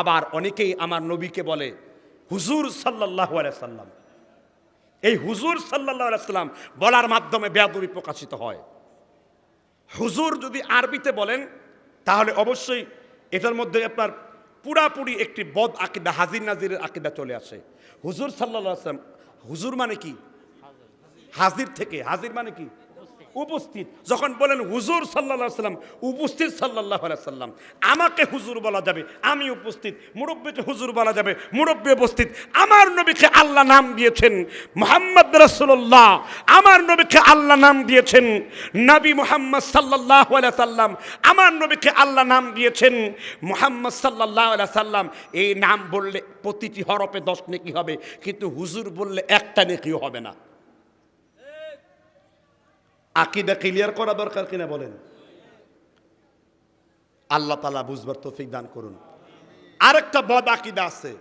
আবার অনেকেই আমার নবীকে বলে, হুজুর সাল্লাহ সাল্লাম। এই হুজুর সাল্লাহ সাল্লাম বলার মাধ্যমে বেয়াদবি প্রকাশিত হয়। হুজুর যদি আরবিতে বলেন, তাহলে অবশ্যই এটার মধ্যে আপনার পুরাপুরি একটি বদ আকিদা, হাজির নাজিরের আকিদা চলে আসে। হুজুর সাল্লাহ আসলাম হুজুর মানে কি? হাজির থেকে, হাজির মানে কি? উপস্থিত। যখন বলেন, হুজুর সাল্লাহ সাল্লাম, উপস্থিত সাল্লাহ সাল্লাম, আমাকে হুজুর বলা যাবে, আমি উপস্থিত, মুরব্বীকে হুজুর বলা যাবে, মুরব্বী উপস্থিত, আমার নবীকে আল্লাহ নাম দিয়েছেন, মোহাম্মদ রসুল্লাহ আমার নবীকে আল্লাহ নাম দিয়েছেন, নবী মোহাম্মদ সাল্লাহ সাল্লাম, আমার নবীকে আল্লাহ নাম দিয়েছেন, মোহাম্মদ সাল্লাহ সাল্লাম, এই নাম বললে প্রতিটি হরপে দশ নেকি হবে, কিন্তু হুজুর বললে একটা নেকিও হবে না। আকিদা ক্লিয়ার করা দরকার কিনা বলেন? আল্লাহ তালা বুঝবার তৌফিক দান করুন। আরেকটা বদ আকিদা আছে।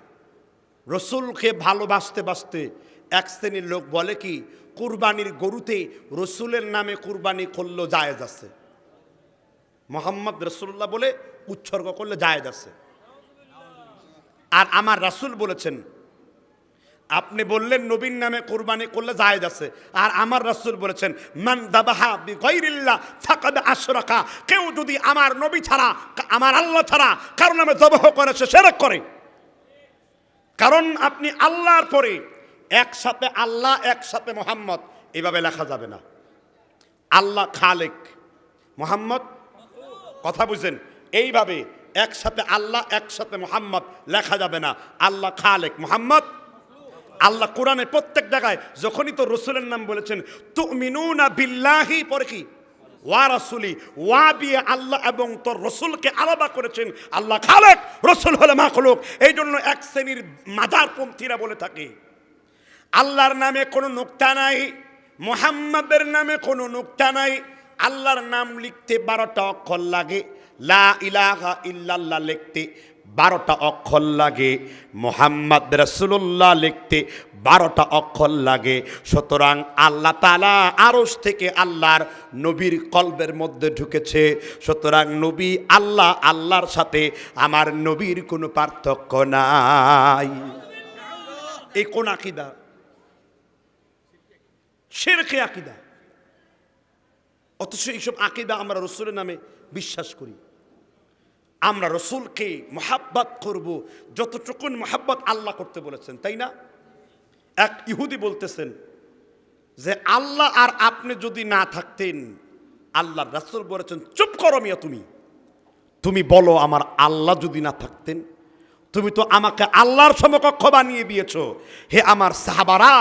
রসুলকে ভালোবাসতে বাসতে এক শ্রেণির লোক বলে কি, কুরবানির গরুতে রসুলের নামে কুরবানি করল জায়েজ আছে। মোহাম্মদ রসুল্লাহ বলে উৎসর্গ করলে জায়েজ আছে। আর আমার রাসুল বলেছেন আপনি বললেন নবীন নামে কোরবানি করলে জায়েজ আছে। আর আমার রাসূল বলেছেন, মান আশরাকা। কেউ যদি আমার নবী ছাড়া, আমার আল্লাহ ছাড়া কারও নামে জবাহ করে, সে শিরক করে। কারণ আপনি আল্লাহর পরে একসাথে আল্লাহ, একসাথে মোহাম্মদ, এভাবে লেখা যাবে না। আল্লাহ খালেক। মোহাম্মদ? কথা বুঝেন এইভাবে একসাথে আল্লাহ, একসাথে মোহাম্মদ লেখা যাবে না। আল্লাহ খালেক। মোহাম্মদ? আল্লাহ কোরআনে প্রত্যেক জায়গায় যখনই তো রসুলের নাম বলেছেন তু মিনুনা বিল্লাহি পরে কি? ওয়া রাসুলি ওয়া বিয়ে আল্লাহ এবং তোর রসুলকে আলাদা করেছেন। আল্লাহ খালেক, রসুল হলে মাখলুক। এই জন্য এক শ্রেণির মাজারপন্থীরা বলে থাকে, আল্লাহর নামে কোনো নোক্তা নাই, মোহাম্মদের নামে কোনো নোক্তা নাই। আল্লাহর নাম লিখতে বারোটা অক্ষর লাগে। লা ইলাহা ইল্লাল্লাহ লিখতে বারোটা অক্ষর লাগে। মোহাম্মদ রসুল্লাহ লিখতে বারোটা অক্ষর লাগে। সুতরাং আল্লাহ তালা আরস থেকে আল্লাহর নবীর কল্পের মধ্যে ঢুকেছে। সুতরাং নবী আল্লাহ আল্লাহর সাথে আমার নবীর কোনো পার্থক্য নাই। এই কোন আকিদা? শেরকে আকিদা। অথচ এইসব আকিদা আমরা রসুলের নামে বিশ্বাস করি। আমরা রসুলকে মোহাব্বত করব। যতটুকুন মোহাব্বত আল্লাহ করতে বলেছেন, তাই না? এক ইহুদি বলতেছেন যে, আল্লাহ আর আপনি যদি না থাকতেন আল্লাহ রাসুল বলেছেন, চুপ করো মিয়া তুমি। তুমি বলো আমার আল্লাহ যদি না থাকতেন তুমি তো আমাকে আল্লাহর সমকক্ষ বানিয়ে দিয়েছ। হে আমার সাহাবারা,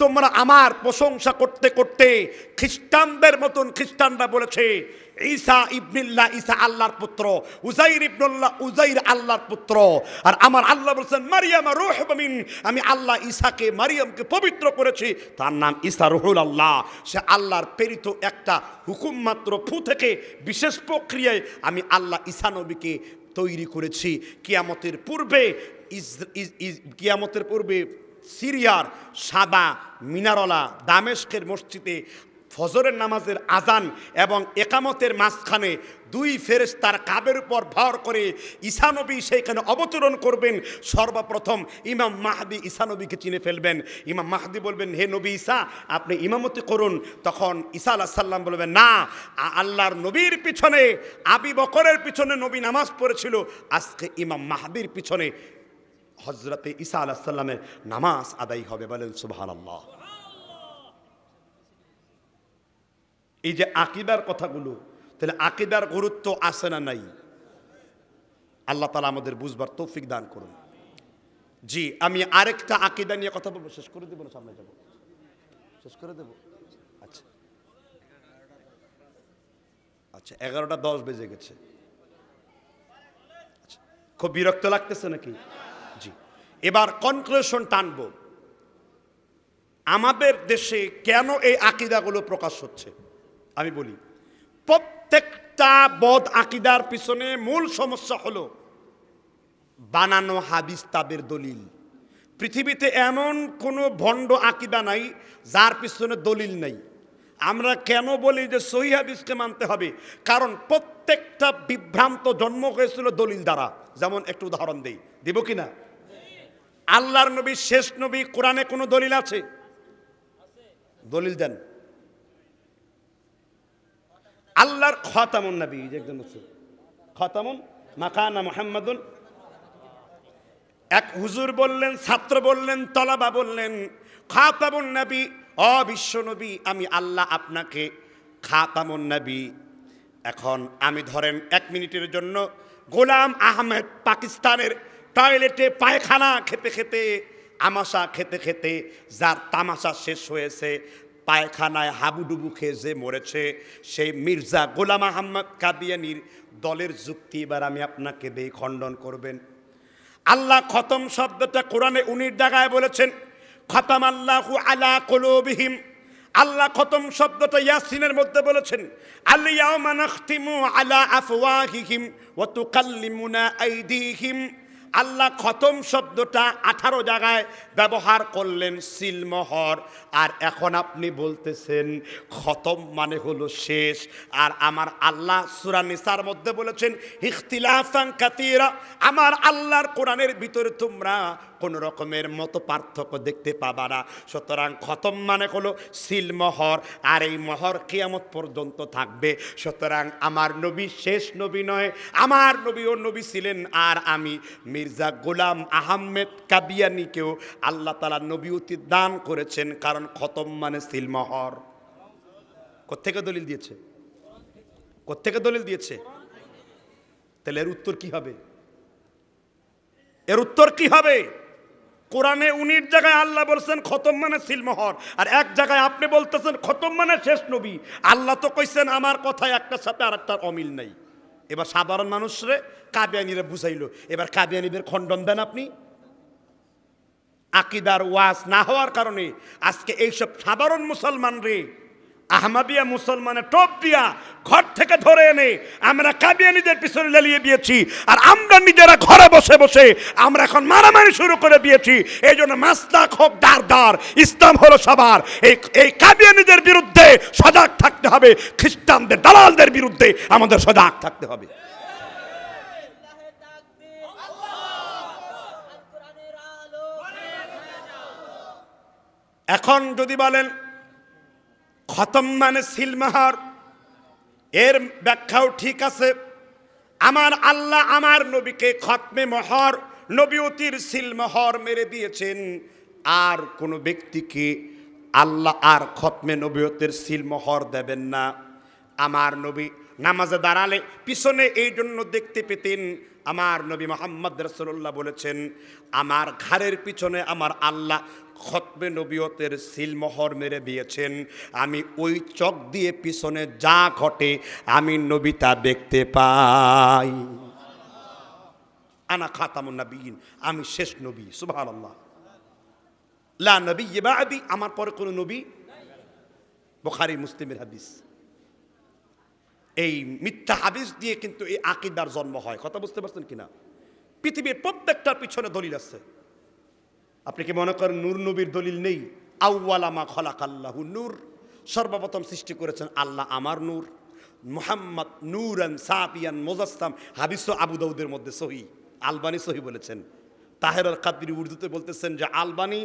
তোমরা আমার প্রশংসা করতে করতে খ্রিস্টানদের মতন খ্রিস্টানরা বলেছে, ঈসা ইবনিল্লাহ, ঈসা আল্লাহর পুত্র উজাইর ইবনুল্লাহ উজাইর আল্লাহর পুত্র। আর আমার আল্লাহ বলছেন, মারিয়াম রুহ মিন আমি আল্লাহ ঈসাকে, মারিয়ামকে পবিত্র করেছি। তার নাম ঈসা রুহুল আল্লাহ। সে আল্লাহর প্রেরিত একটা হুকুম মাত্র ফু থেকে বিশেষ প্রক্রিয়ায় আমি আল্লাহ ঈসা নবীকে তৈরি করেছি কিয়ামতের পূর্বে। কিয়ামতের পূর্বে সিরিয়ার সাদা মিনারলা দামেস্কের মসজিদে ফজরের নামাজের আজান এবং একামতের মাঝখানে দুই ফেরেস তার কাবের উপর ভর করে ঈসানবী সেইখানে অবতরণ করবেন। সর্বপ্রথম ইমাম মাহাদি ঈসানবীকে চিনে ফেলবেন। ইমাম মাহাদি বলবেন, হে নবী ঈসা, আপনি ইমামতি করুন। তখন ঈসা আলাহ সাল্লাম বলবেন, না আল্লাহর নবীর পিছনে, আবি বকরের পিছনে নবী নামাজ পড়েছিল। আজকে ইমাম মাহাদির পিছনে হজরতে ঈসা আলাহ সাল্লামের নামাজ আদায় হবে। বলেন সুবহান আল্লাহ এই যে আকিদার কথাগুলো তাহলে আকিদার গুরুত্ব আছে না নাই? আল্লাহ তালা আমাদের বুঝবার তৌফিক দান করুন। জি আমি আরেকটা আকিদা নিয়ে কথা বলব। শেষ করে দেবো না সামনে যাব? শেষ করে দেবো? আচ্ছা। আচ্ছা এগারোটা দশ বেজে গেছে। আচ্ছা, খুব বিরক্ত লাগতেছে নাকি? জি এবার কনক্লুশন টানবো। আমাদের দেশে কেন এই আকিদাগুলো প্রকাশ হচ্ছে? আমি বলি, প্রত্যেকটা বদ আকিদার পিছনে মূল সমস্যা হলো বানানো হাদিস তাদের দলিল। পৃথিবীতে এমন কোনো ভণ্ড আকিদা নাই যার পিছনে দলিল নাই। আমরা কেন বলি যে সহি হাদিসকে মানতে হবে? কারণ প্রত্যেকটা বিভ্রান্ত জন্ম হয়েছিল দলিল দ্বারা। যেমন একটু উদাহরণ দেই। দিব কি না? আল্লাহর নবী, শেষ নবী কোরআনে কোনো দলিল আছে? দলিল দেন। আল্লাহর খতামুন নবী একজন আছে খতামুন, মাকানা মোহাম্মদুন। এক হুজুর বললেন, ছাত্র বললেন, তলাবা বললেন, খাতামুন নবী, অ বিশ্ব নবী, আমি আল্লাহ আপনাকে খাতামুন নবী। এখন আমি ধরেন এক মিনিটের জন্য গোলাম আহমেদ পাকিস্তানের টয়লেটে পায়খানা খেতে খেতে, আমাশা খেতে খেতে, যার তামাশা শেষ হয়েছে পায়খানায় হাবুডুবু খেয়ে যে মরেছে, সেই মির্জা গোলাম আহম্মদ কাদিয়ানির দলের যুক্তি এবার আমি আপনাকে দিয়ে খণ্ডন করবেন। আল্লাহ খতম শব্দটা কোরআনে উনির জায়গায় বলেছেন, খতম আল্লাহু আলা কলুবিহিম। আল্লাহ খতম শব্দটা ইয়াসিনের মধ্যে বলেছেন আলিয়াউমা নাখতিমু আলা আফওয়াহিহিম ওয়া তুকাল্লিমুনা আইদিহিম। আল্লাহ খতম শব্দটা আঠারো জায়গায় ব্যবহার করলেন সিলমহর। আর এখন আপনি বলতেছেন, খতম মানে হলো শেষ। আর আমার আল্লাহ সুরা নিসার মধ্যে বলেছেন ইখতিলাফাং কাতিরা আমার আল্লাহর কোরআনের ভিতরে তোমরা কোন রকমের মতো পার্থক্য দেখতে পাবা না। সুতরাং খতম মানে হলো সিলমোহর আর এই মহর কিয়ামত পর্যন্ত থাকবে। সুতরাং আমার নবী শেষ নবী নয়, আমার নবীও নবী ছিলেন আর আমি। মির্জা গোলাম আহমেদ কাবিয়ানিকেও আল্লাহ তালা নবীতি দান করেছেন, কারণ খতম মানে সিলমোহর কোথেকে দলিল দিয়েছে? কোথেকে দলিল দিয়েছে? তাহলে এর উত্তর কি হবে? এর উত্তর কি হবে? কোরআনে উনির জায়গায় আল্লাহ বলছেন, খতম মানে সিলমোহর। আর এক জায়গায় আপনি বলতেছেন, খতম মানে শেষ নবী। আল্লাহ তো কইছেন, আমার কথায় একটার সাথে আর একটার অমিল নাই। এবার সাধারণ মানুষরে কাবিয়ানিরে বুঝাইল। এবার কাবিয়ানিদের খণ্ডন দেন আপনি। আকিদার ওয়াজ না হওয়ার কারণে আজকে এইসব সাধারণ মুসলমান রে আহমাদিয়া মুসলমানের টপ দিয়া ঘর থেকে ধরে এনে আমরা কাবিয়ানিদের পিছনে লেলিয়ে দিয়েছি। আর আমরা নিজেরা ঘরে বসে বসে আমরা এখন মারামারি শুরু করে দিয়েছি। এই জন্য মাস্তাক হোক দার দার ইসলাম হলো সবার। এই এই কাবিয়ানিদের বিরুদ্ধে সজাগ থাকতে হবে। খ্রিস্টানদের দালালদের বিরুদ্ধে আমাদের সজাগ থাকতে হবে। এখন যদি বলেন খতম মানে সিলমাহার। এর ব্যাখ্যাও ঠিক আছে। আমার আল্লাহ আমার নবীকে খতমে মহর নবীতির সিলমহর মেরে দিয়েছেন। আর কোনো ব্যক্তিকে আল্লাহ আর খতমে নবীয়তের সিলমহর দেবেন না। আমার নবী নামাজে দাঁড়ালে পিছনে এই জন্য দেখতে পেতেন, আমার নবী মোহাম্মদ রসুল্লাহ বলেছেন, আমার ঘাড়ের পিছনে আমার আল্লাহ খতমে নবীয়তের সিলমোহর মেরে দিয়েছেন। আমি ওই চক দিয়ে পিছনে যা ঘটে, আমি নবী তা দেখতে পাই। আনা খাতামুন নবীন, আমি শেষ নবী, সুবহানাল্লাহ। লা নবী ইবাদি আমার পরে কোনো নবী? বোখারি মুসলিমের হাদিস। এই মিথ্যা হাদিস দিয়ে কিন্তু এই আকিদার জন্ম হয়। কথা বুঝতে পারছেন কিনা? পৃথিবীর প্রত্যেকটার পিছনে দলিল আছে। আপনি কি মনে করেন নূর নবীর দলিল নেই? আউ্বালামা খলাক আল্লাহু নূর। সর্বপ্রথম সৃষ্টি করেছেন আল্লাহ আমার নূর। মোহাম্মদ নূরান সাফিয়ান মোজাস্তাম হাদিস আবু দাউদের মধ্যে সহি। আলবানি সহি বলেছেন। তাহের কাদির উর্দুতে বলতেছেন যে আলবানি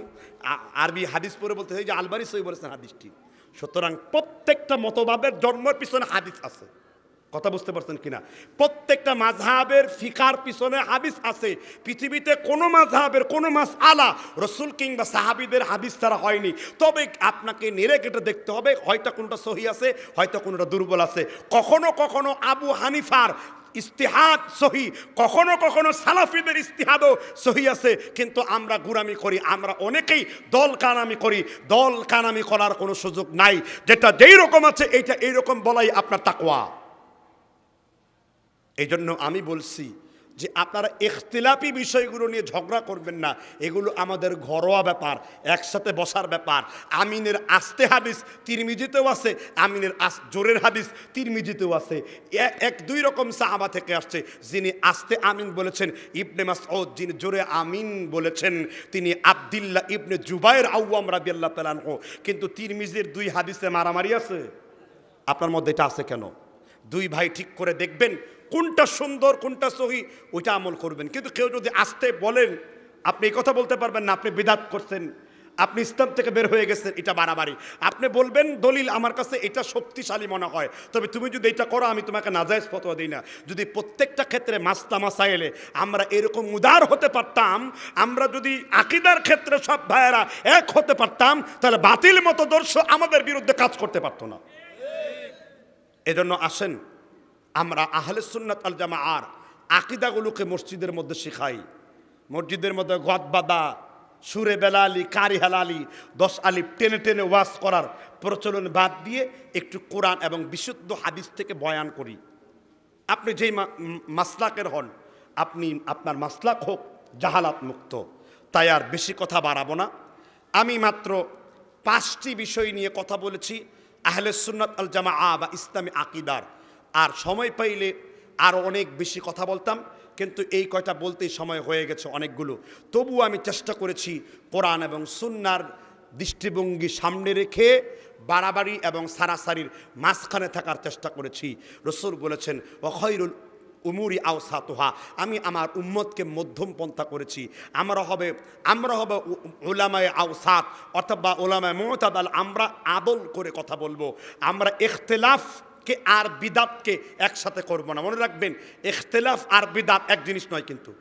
আরবি হাদিস পরে বলতে যে আলবানি সহি বলেছেন হাদিসটি। সুতরাং প্রত্যেকটা মতবাদের জন্মের পিছনে হাদিস আছে। কথা বুঝতে পারছেন কিনা? প্রত্যেকটা মাঝহাবের ফিকার পিছনে হাদিস আছে। পৃথিবীতে কোনো মাঝহাবের কোনো মাস আলা রসুল কিংবা সাহাবিদের হাদিস তারা হয়নি। তবে আপনাকে নেড়ে কেটে দেখতে হবে, হয়তো কোনোটা সহি আছে, হয়তো কোনোটা দুর্বল আছে। কখনো কখনো আবু হানিফার ইস্তিহাদ সহি, কখনো কখনো সালাফিদের ইস্তিহাদও সহি আছে। কিন্তু আমরা গুরামি করি, আমরা অনেকেই দল কানামি করি। দল কানামি করার কোনো সুযোগ নাই। যেটা যেই রকম আছে, এইটা এইরকম বলাই আপনার তাকওয়া। এই জন্য আমি বলছি যে আপনারা ইখতিলাফি বিষয়গুলো নিয়ে ঝগড়া করবেন না। এগুলো আমাদের ঘরোয়া ব্যাপার, একসাথে বসার ব্যাপার। আমিনের আস্তে হাদিস তিরমিজিতেও আছে, আমিনের আস জোরের হাদিস তিরমিজিতেও আছে। এক দুই রকম সাহাবা থেকে আসছে, যিনি আস্তে আমিন বলেছেন, ইবনে মাসউদ যিনি জোরে আমিন বলেছেন, তিনি আবদুল্লাহ ইবনে জুবাইর আউয়াম রাদিয়াল্লাহু তাআলা আনহু। কিন্তু তিরমিজির দুই হাদিসে মারামারি আছে? আপনার মধ্যে এটা আছে কেন? দুই ভাই ঠিক করে দেখবেন কোনটা সুন্দর, কোনটা সহি, ওইটা আমল করবেন। কিন্তু কেউ যদি আসতে বলেন, আপনি এই কথা বলতে পারবেন না, আপনি বিদাত করছেন, আপনি ইসলাম থেকে বের হয়ে গেছেন, এটা বাড়াবাড়ি। আপনি বলবেন, দলিল আমার কাছে এটা শক্তিশালী মনে হয়। তবে তুমি যদি এটা করো, আমি তোমাকে নাজায়জ ফতোয়া দিই না। যদি প্রত্যেকটা ক্ষেত্রে মাস্তা মাসা এলে আমরা এরকম উদার হতে পারতাম, আমরা যদি আকিদার ক্ষেত্রে সব ভাইয়েরা এক হতে পারতাম, তাহলে বাতিল মতদর্শ আমাদের বিরুদ্ধে কাজ করতে পারতো না। এজন্য আসেন, আমরা আহলে সুন্নাত আল জামা আর আকিদাগুলোকে মসজিদের মধ্যে শেখাই। মসজিদের মধ্যে গদবাদা সুরে বেলালি, কারি হালালি, দশ আলিফ টেনে টেনে ওয়াজ করার প্রচলন বাদ দিয়ে একটু কোরআন এবং বিশুদ্ধ হাদিস থেকে বয়ান করি। আপনি যেই মাসলাকের হন, আপনি, আপনার মাসলাক হোক জাহালাত মুক্ত। তাই আর বেশি কথা বাড়াবো না। আমি মাত্র পাঁচটি বিষয় নিয়ে কথা বলেছি। আহলে সুন্নাত আল জামা আ বা ইসলামী আকিদার। আর সময় পাইলে আরও অনেক বেশি কথা বলতাম, কিন্তু এই কয়টা বলতেই সময় হয়ে গেছে অনেকগুলো। তবুও আমি চেষ্টা করেছি কোরআন এবং সুন্নার দৃষ্টিভঙ্গি সামনে রেখে বাড়াবাড়ি এবং সারাসারির মাঝখানে থাকার চেষ্টা করেছি। রসুর বলেছেন অখৈরুল উমুরি আওসা তোহা আমি আমার উম্মতকে মধ্যম পন্থা করেছি। আমরা হবে আমরা হবে ওলামায় আওসাত অথবা ওলামায় মমতাদ আল আমরা আদল করে কথা বলব। আমরা ইখতলাফকে আর বিদাতকে একসাথে করব না। মনে রাখবেন এখতেলাফ আর বিদাত এক জিনিস নয় কিন্তু।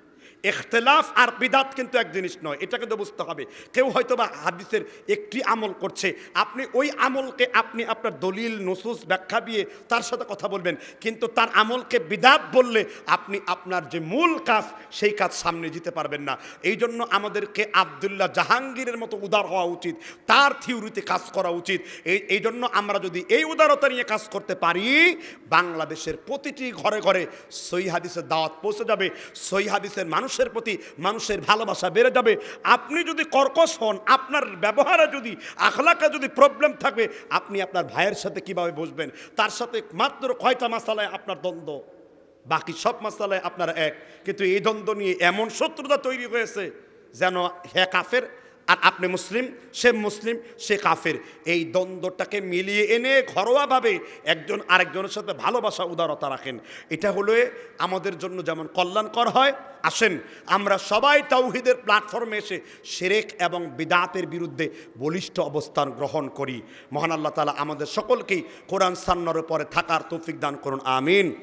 ইখতলাফ আর বিদাত কিন্তু এক জিনিস নয়, এটা কিন্তু বুঝতে হবে। কেউ হয়তো বা হাদিসের একটি আমল করছে, আপনি ওই আমলকে আপনি আপনার দলিল, নসুস, ব্যাখ্যা দিয়ে তার সাথে কথা বলবেন, কিন্তু তার আমলকে বিদাত বললে আপনি আপনার যে মূল কাজ, সেই কাজ সামনে দিতে পারবেন না। এই জন্য আমাদেরকে আবদুল্লাহ জাহাঙ্গীরের মতো উদার হওয়া উচিত, তার থিওরিতে কাজ করা উচিত। এই এই জন্য আমরা যদি এই উদারতা নিয়ে কাজ করতে পারি, বাংলাদেশের প্রতিটি ঘরে ঘরে সই হাদিসের দাওয়াত পৌঁছে যাবে, সই হাদিসের মানুষের প্রতি মানুষের ভালোবাসা বেড়ে যাবে। আপনি যদি কর্কশ হন, আপনার ব্যবহারে যদি, আখলাকে যদি প্রবলেম থাকবে আপনি আপনার ভাইয়ের সাথে কীভাবে বসবেন তার সাথে মাত্র কয়টা মাসালায় আপনার দ্বন্দ্ব? বাকি সব মাসালায় আপনার এক। কিন্তু এই দ্বন্দ্ব নিয়ে এমন শত্রুতা তৈরি হয়েছে যেন হ্যাঁ কাফের আর আপনি মুসলিম, সে মুসলিম, সে কাফের। এই দ্বন্দ্বটাকে মিলিয়ে এনে ঘরোয়াভাবে একজন আরেকজনের সাথে ভালোবাসা, উদারতা রাখেন। এটা হলো আমাদের জন্য যেমন কল্যাণকর হয়। আসেন, আমরা সবাই তাওহিদের প্ল্যাটফর্মে এসে সেরেক এবং বিদাতের বিরুদ্ধে বলিষ্ঠ অবস্থান গ্রহণ করি। মহান আল্লাহ তালা আমাদের সকলকেই কোরআন সান্নার পরে থাকার তৌফিক দান করুন। আমিন।